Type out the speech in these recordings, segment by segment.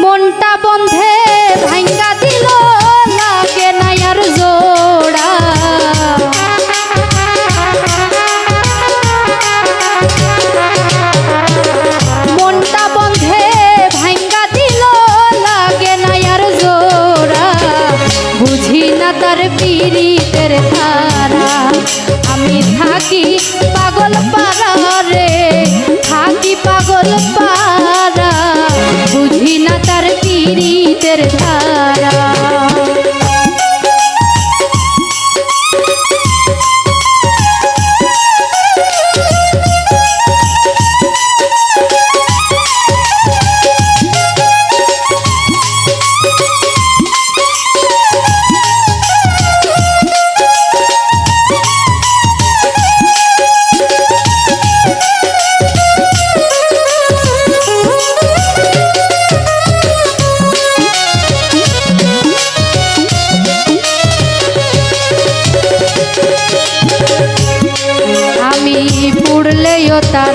মনটা বন্ধে ভাঙ্গা দিল, লাগে না আর জোড়া। মনটা বন্ধে ভাঙ্গা দিল, লাগে না আর জোড়া। বুঝি না তার পিরিতের ধারা। আমি থাকি পাগল পারা রে থাকি পাগল পারা পুড়লেও তার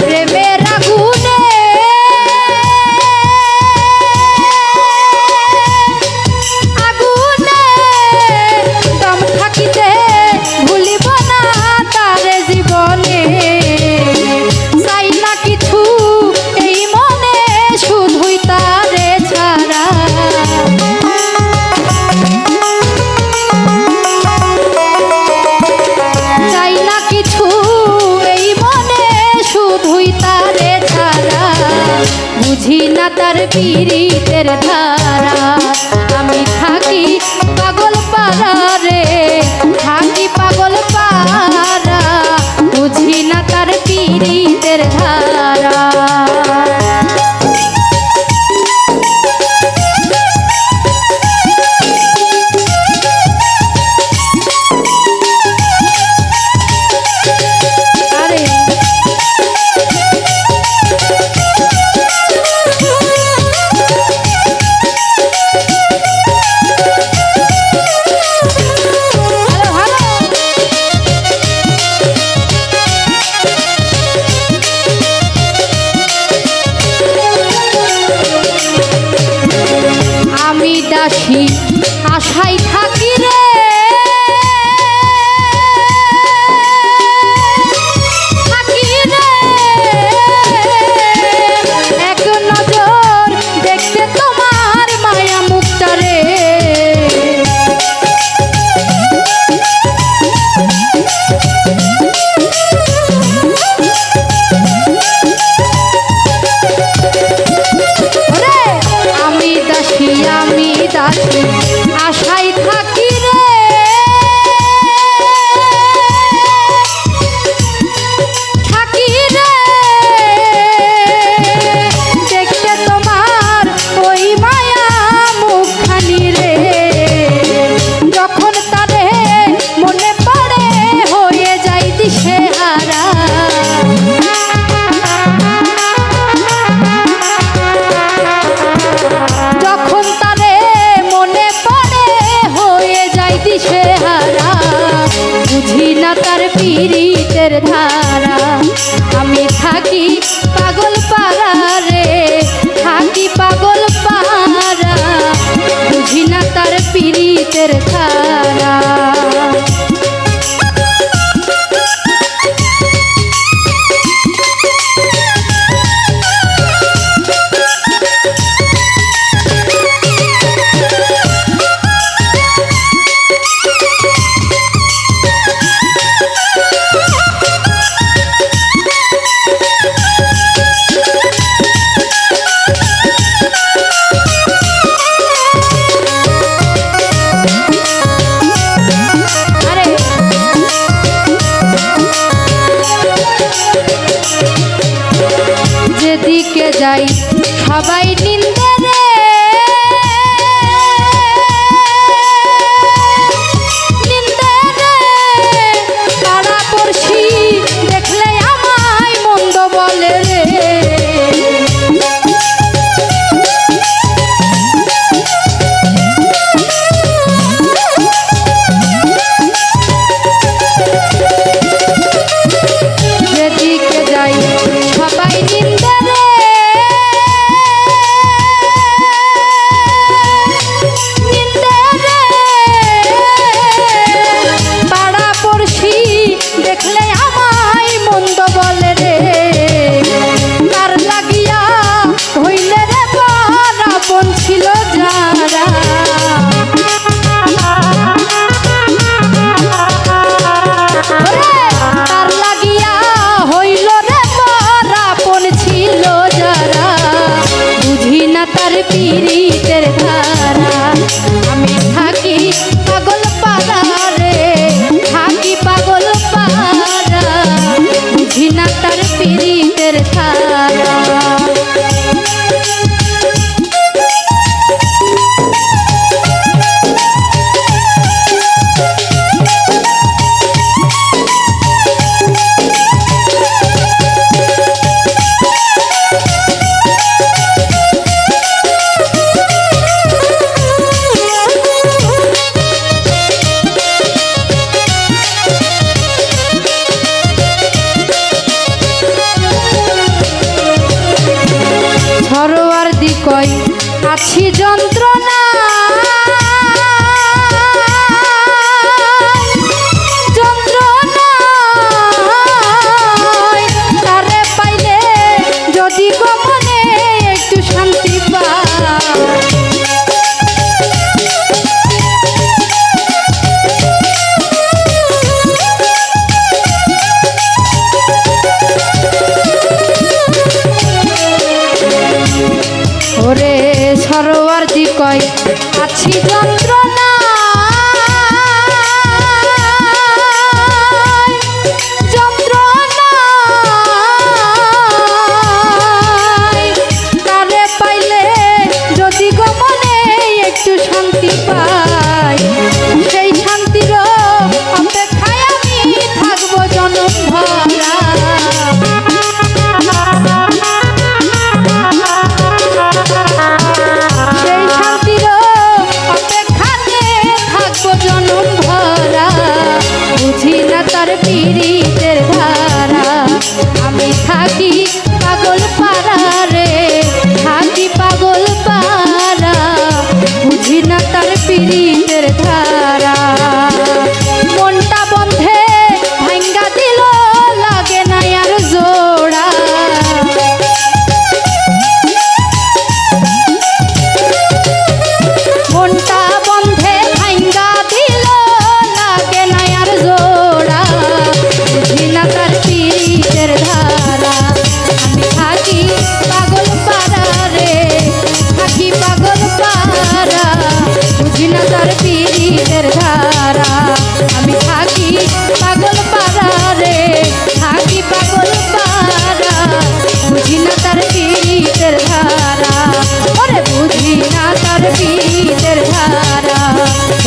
তার পীড়িতের ধারা। আমি থাকি পাগল পারা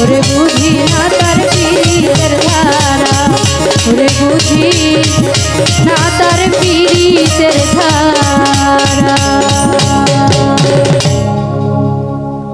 ওরে বুঝি